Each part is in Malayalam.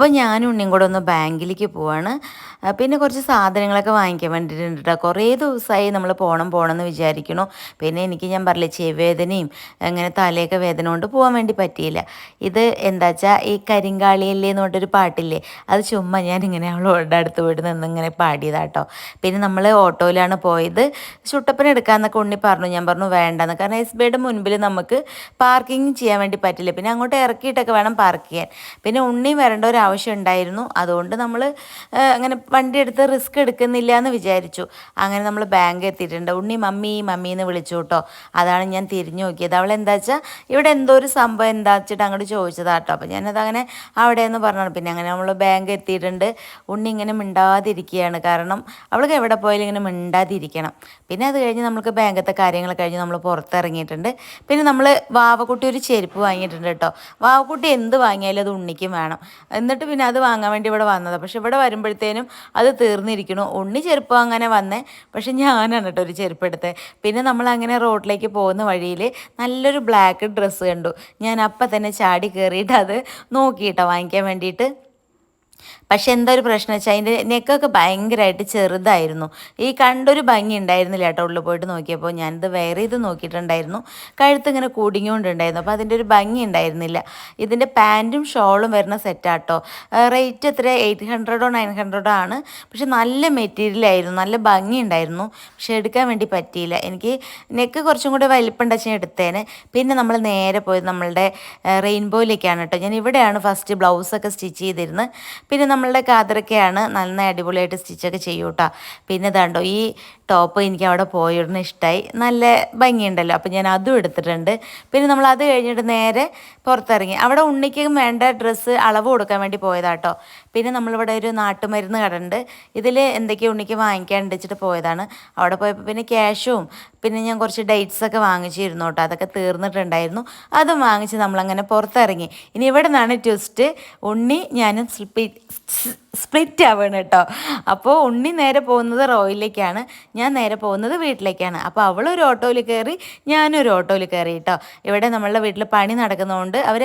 അപ്പോൾ ഞാനും ഉണ്ണിയും കൂടെ ഒന്ന് ബാങ്കിലേക്ക് പോവാണ്. പിന്നെ കുറച്ച് സാധനങ്ങളൊക്കെ വാങ്ങിക്കാൻ വേണ്ടിയിട്ടുണ്ട് കേട്ടോ കുറേ ദിവസമായി നമ്മൾ പോകണം പോകണം എന്ന് വിചാരിക്കണു പിന്നെ എനിക്ക് ഞാൻ പറഞ്ഞില്ല ചെവിവേദനയും അങ്ങനെ തലയൊക്കെ വേദന കൊണ്ട് പോകാൻ വേണ്ടി പറ്റിയില്ല. ഇത് എന്താ വെച്ചാൽ ഈ കരിങ്കാളിയല്ലേ എന്ന് പറഞ്ഞിട്ടൊരു പാട്ടില്ലേ? അത് ചുമ്മാ ഞാൻ ഇങ്ങനെ അവളോട് അടുത്ത് പോയിട്ട് നിന്ന് ഇങ്ങനെ പാടിയതാട്ടോ പിന്നെ നമ്മൾ ഓട്ടോയിലാണ് പോയത്. ചുട്ടപ്പന എടുക്കാമെന്നൊക്കെ ഉണ്ണി പറഞ്ഞു. ഞാൻ പറഞ്ഞു വേണ്ടെന്ന്. കാരണം എസ് ബിയുടെ മുൻപിൽ നമുക്ക് പാർക്കിംഗ് ചെയ്യാൻ വേണ്ടി പറ്റില്ല. പിന്നെ അങ്ങോട്ട് ഇറക്കിയിട്ടൊക്കെ വേണം പാർക്ക് ചെയ്യാൻ. പിന്നെ ഉണ്ണി വരേണ്ട ഒരു ആവശ്യം ഉണ്ടായിരുന്നു. അതുകൊണ്ട് നമ്മൾ അങ്ങനെ വണ്ടി എടുത്ത് റിസ്ക് എടുക്കുന്നില്ല എന്ന് വിചാരിച്ചു. അങ്ങനെ നമ്മൾ ബാങ്ക് എത്തിയിട്ടുണ്ട്. ഉണ്ണി മമ്മി മമ്മി എന്ന് വിളിച്ചു കേട്ടോ. അതാണ് ഞാൻ തിരിഞ്ഞു നോക്കിയത്. അവൾ എന്താ വെച്ചാൽ ഇവിടെ എന്തോ ഒരു സംഭവം എന്താ വെച്ചിട്ട് അങ്ങോട്ട് ചോദിച്ചതാട്ടോ അപ്പോൾ ഞാനത് അങ്ങനെ അവിടെ എന്ന് പറഞ്ഞു പിന്നെ അങ്ങനെ നമ്മൾ ബാങ്ക് എത്തിയിട്ടുണ്ട്. ഉണ്ണി ഇങ്ങനെ മിണ്ടാതിരിക്കുകയാണ് കാരണം അവൾക്ക് എവിടെ പോയാലും ഇങ്ങനെ മിണ്ടാതിരിക്കണം. പിന്നെ അത് കഴിഞ്ഞ് നമുക്ക് ബാങ്കത്തെ കാര്യങ്ങൾ കഴിഞ്ഞ് നമ്മൾ പുറത്തിറങ്ങിയിട്ടുണ്ട്. പിന്നെ നമ്മൾ വാവക്കുട്ടി ഒരു ചെരുപ്പ് വാങ്ങിയിട്ടുണ്ട് കേട്ടോ. വാവക്കുട്ടി എന്ത് വാങ്ങിയാലും അത് ഉണ്ണിക്കും വേണം. എന്നിട്ട് പിന്നെ അത് വാങ്ങാൻ വേണ്ടി ഇവിടെ വന്നത്. പക്ഷെ ഇവിടെ വരുമ്പോഴത്തേനും അത് തീർന്നിരിക്കണു ഉണ്ണി ചെറുപ്പം അങ്ങനെ വന്നേ. പക്ഷെ ഞാനാണ് കേട്ടോ ഒരു ചെരുപ്പ് എടുത്തത് പിന്നെ നമ്മൾ അങ്ങനെ റോഡിലേക്ക് പോകുന്ന വഴിയിൽ നല്ലൊരു ബ്ലാക്ക് ഡ്രസ്സ് കണ്ടു. ഞാൻ അപ്പം തന്നെ ചാടി കയറിയിട്ട് അത് നോക്കിയിട്ടോ വാങ്ങിക്കാൻ വേണ്ടിയിട്ട്. പക്ഷെ എന്താ ഒരു പ്രശ്നം വെച്ചാൽ അതിന്റെ നെക്കൊക്കെ ഭയങ്കരമായിട്ട് ചെറുതായിരുന്നു. ഈ കണ്ടൊരു ഭംഗി ഉണ്ടായിരുന്നില്ല കേട്ടോ ഉള്ളിൽ പോയിട്ട് നോക്കിയപ്പോൾ. ഞാനിത് വേറെ ഇത് നോക്കിയിട്ടുണ്ടായിരുന്നു. കഴുത്ത് ഇങ്ങനെ കൂടിങ്ങോണ്ടുണ്ടായിരുന്നു അപ്പോൾ അതിന്റെ ഒരു ഭംഗി ഉണ്ടായിരുന്നില്ല. ഇതിന്റെ പാന്റും ഷോളും വരുന്ന സെറ്റാട്ടോ റേറ്റ് എത്ര? എയ്റ്റ് ഹൺഡ്രഡോ നയൻ ഹൺഡ്രഡോ ആണ്. പക്ഷെ നല്ല മെറ്റീരിയൽ ആയിരുന്നു. നല്ല ഭംഗി ഉണ്ടായിരുന്നു. പക്ഷെ എടുക്കാൻ വേണ്ടി പറ്റിയില്ല. എനിക്ക് നെക്ക് കുറച്ചും കൂടെ വലിപ്പുണ്ടച്ചാൽ എടുത്തേന്. പിന്നെ നമ്മൾ നേരെ പോയത് നമ്മളുടെ റെയിൻബോയിലേക്കാണ് കേട്ടോ. ഞാൻ ഇവിടെയാണ് ഫസ്റ്റ് ബ്ലൗസൊക്കെ സ്റ്റിച്ച് ചെയ്തിരുന്നത്. പിന്നെ നമ്മളുടെ കാതറൊക്കെയാണ് നല്ല അടിപൊളിയായിട്ട് സ്റ്റിച്ചൊക്കെ ചെയ്യും കേട്ടോ പിന്നെ ഇതാണ്ടോ ഈ ടോപ്പ് എനിക്ക് അവിടെ പോയിടുന്ന ഇഷ്ടമായി നല്ല ഭംഗിയുണ്ടല്ലോ. അപ്പോൾ ഞാൻ അതും എടുത്തിട്ടുണ്ട്. പിന്നെ നമ്മൾ അത് കഴിഞ്ഞിട്ട് നേരെ പുറത്തിറങ്ങി. അവിടെ ഉണ്ണിക്കും വേണ്ട ഡ്രസ്സ് അളവ് കൊടുക്കാൻ വേണ്ടി പോയതാട്ടോ. പിന്നെ നമ്മളിവിടെ ഒരു നാട്ടുമരുന്ന് കടണ്ട് ഇതിൽ എന്തൊക്കെയാണ് ഉണ്ണിക്ക് വാങ്ങിക്കാൻ വെച്ചിട്ട് പോയതാണ്. അവിടെ പോയപ്പോൾ പിന്നെ ക്യാഷും പിന്നെ ഞാൻ കുറച്ച് ഡേറ്റ്സ് ഒക്കെ വാങ്ങിച്ചിരുന്നു കേട്ടോ. അതൊക്കെ തീർന്നിട്ടുണ്ടായിരുന്നു. അതും വാങ്ങിച്ച് നമ്മളങ്ങനെ പുറത്തിറങ്ങി. ഇനി ഇവിടെ നിന്നാണ് ട്വിസ്റ്റ് ഉണ്ണി ഞാനും സ്ലിപ്പി 吃。സ്പ്ലിറ്റ് ആവുകയാണ് കേട്ടോ. അപ്പോൾ ഉണ്ണി നേരെ പോകുന്നത് റോയിലേക്കാണ്. ഞാൻ നേരെ പോകുന്നത് വീട്ടിലേക്കാണ്. അപ്പോൾ അവൾ ഒരു ഓട്ടോയിൽ കയറി ഞാനൊരു ഓട്ടോയിൽ കയറി കേട്ടോ. ഇവിടെ നമ്മളുടെ വീട്ടിൽ പണി നടക്കുന്നതുകൊണ്ട് അവർ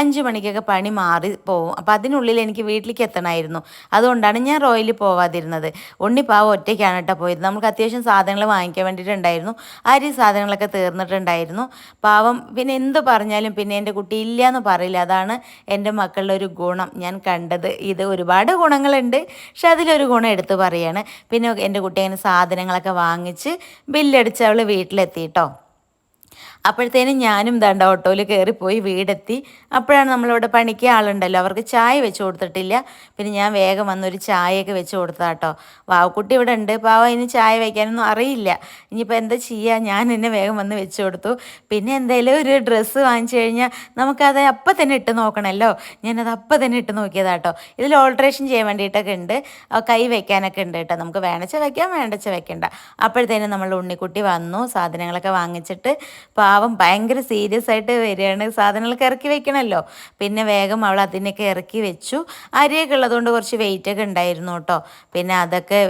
അഞ്ച് മണിക്കൊക്കെ പണി മാറി പോവും. അപ്പോൾ അതിനുള്ളിൽ എനിക്ക് വീട്ടിലേക്ക് എത്തണമായിരുന്നു അതുകൊണ്ടാണ് ഞാൻ റോയിൽ പോവാതിരുന്നത്. ഉണ്ണി പാവ ഒറ്റയ്ക്കാണ് കേട്ടോ പോയത്. നമുക്ക് അത്യാവശ്യം സാധനങ്ങൾ വാങ്ങിക്കാൻ വേണ്ടിയിട്ടുണ്ടായിരുന്നു. അരി സാധനങ്ങളൊക്കെ തീർന്നിട്ടുണ്ടായിരുന്നു. പാവം പിന്നെ എന്ത് പറഞ്ഞാലും പിന്നെ എന്റെ കുട്ടി ഇല്ല എന്ന് പറയില്ല. അതാണ് എന്റെ മക്കളുടെ ഒരു ഗുണം. ഞാൻ കണ്ടത്. ഇത് ഒരുപാട് ഗുണങ്ങളുണ്ട്. പക്ഷെ അതിലൊരു ഗുണം എടുത്ത് പറയാണ്. പിന്നെ എന്റെ കുട്ടി അങ്ങനെ സാധനങ്ങളൊക്കെ വാങ്ങിച്ച് ബില്ലടിച്ച് അവൾ വീട്ടിലെത്തി കേട്ടോ അപ്പോഴത്തേനും ഞാനും ദണ്ട ഓട്ടോയിൽ കയറിപ്പോയി വീടെത്തി. അപ്പോഴാണ് നമ്മളിവിടെ പണിക്ക് ആളുണ്ടല്ലോ. അവർക്ക് ചായ വെച്ച് കൊടുത്തിട്ടില്ല. പിന്നെ ഞാൻ വേഗം വന്നൊരു ചായയൊക്കെ വെച്ച് കൊടുത്താട്ടോ. വാവക്കുട്ടി ഇവിടെ ഉണ്ട്. പാവ ഇനി ചായ വയ്ക്കാനൊന്നും അറിയില്ല. ഇനിയിപ്പോൾ എന്താ ചെയ്യുക ഞാൻ എന്നെ വേഗം വന്ന് വെച്ച് കൊടുത്തു. പിന്നെ എന്തെങ്കിലും ഒരു ഡ്രസ്സ് വാങ്ങിച്ചു കഴിഞ്ഞാൽ നമുക്കത് അപ്പം തന്നെ ഇട്ട് നോക്കണമല്ലോ ഞാനത് അപ്പം തന്നെ ഇട്ട് നോക്കിയതാട്ടോ. ഇതിൽ ഓൾട്രേഷൻ ചെയ്യാൻ വേണ്ടിയിട്ടൊക്കെ ഉണ്ട്. കൈ വയ്ക്കാനൊക്കെ ഉണ്ട് കേട്ടോ. നമുക്ക് വേണച്ച വയ്ക്കാം വേണ്ടച്ച വയ്ക്കേണ്ട അപ്പോഴത്തേനും നമ്മൾ ഉണ്ണിക്കുട്ടി വന്നു. സാധനങ്ങളൊക്കെ വാങ്ങിച്ചിട്ട് പാവം ഭയങ്കര സീരിയസ് ആയിട്ട് വരികയാണ്. സാധനങ്ങളൊക്കെ ഇറക്കി വെക്കണമല്ലോ പിന്നെ വേഗം അവൾ അതിനൊക്കെ ഇറക്കി വെച്ചു. അരിയൊക്കെ ഉള്ളതുകൊണ്ട് കുറച്ച് വെയിറ്റൊക്കെ ഉണ്ടായിരുന്നു കേട്ടോ. പിന്നെ അതൊക്കെ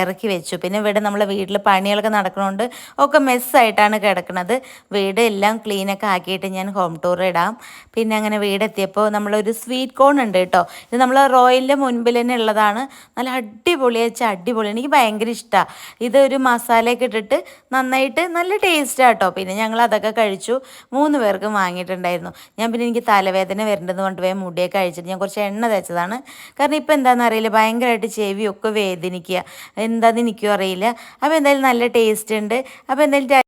ഇറക്കി വെച്ചു. പിന്നെ ഇവിടെ നമ്മളെ വീട്ടിൽ പണികളൊക്കെ നടക്കണോണ്ട് ഒക്കെ മെസ്സായിട്ടാണ് കിടക്കുന്നത് വീട് എല്ലാം ക്ലീനൊക്കെ ആക്കിയിട്ട് ഞാൻ ഹോം ടൂർ ഇടാം. പിന്നെ അങ്ങനെ വീടെത്തിയപ്പോൾ നമ്മളൊരു സ്വീറ്റ് കോൺ ഉണ്ട് കേട്ടോ. ഇത് നമ്മൾ റോയലിന്റെ മുൻപിൽ തന്നെ ഉള്ളതാണ്. നല്ല അടിപൊളി വെച്ചാൽ അടിപൊളി. എനിക്ക് ഭയങ്കര ഇഷ്ടമാണ് ഇതൊരു മസാലയൊക്കെ ഇട്ടിട്ട് നന്നായിട്ട് നല്ല ടേസ്റ്റാണ് കേട്ടോ. പിന്നെ ഞങ്ങൾ അതൊക്കെ കഴിച്ചു. മൂന്ന് പേർക്കും വാങ്ങിയിട്ടുണ്ടായിരുന്നു. ഞാൻ പിന്നെ എനിക്ക് തലവേദന വരേണ്ടത് കൊണ്ട് വേ മുടിയൊക്കെ കഴിച്ചിട്ട് ഞാൻ കുറച്ച് എണ്ണ തേച്ചതാണ്. കാരണം ഇപ്പം എന്താണെന്ന് അറിയില്ല. ഭയങ്കരമായിട്ട് ചെവിയൊക്കെ വേദനിക്കുക എന്താണെന്ന് എനിക്കും അറിയില്ല. അപ്പോൾ എന്തായാലും നല്ല ടേസ്റ്റ് ഉണ്ട്. അപ്പോൾ എന്തായാലും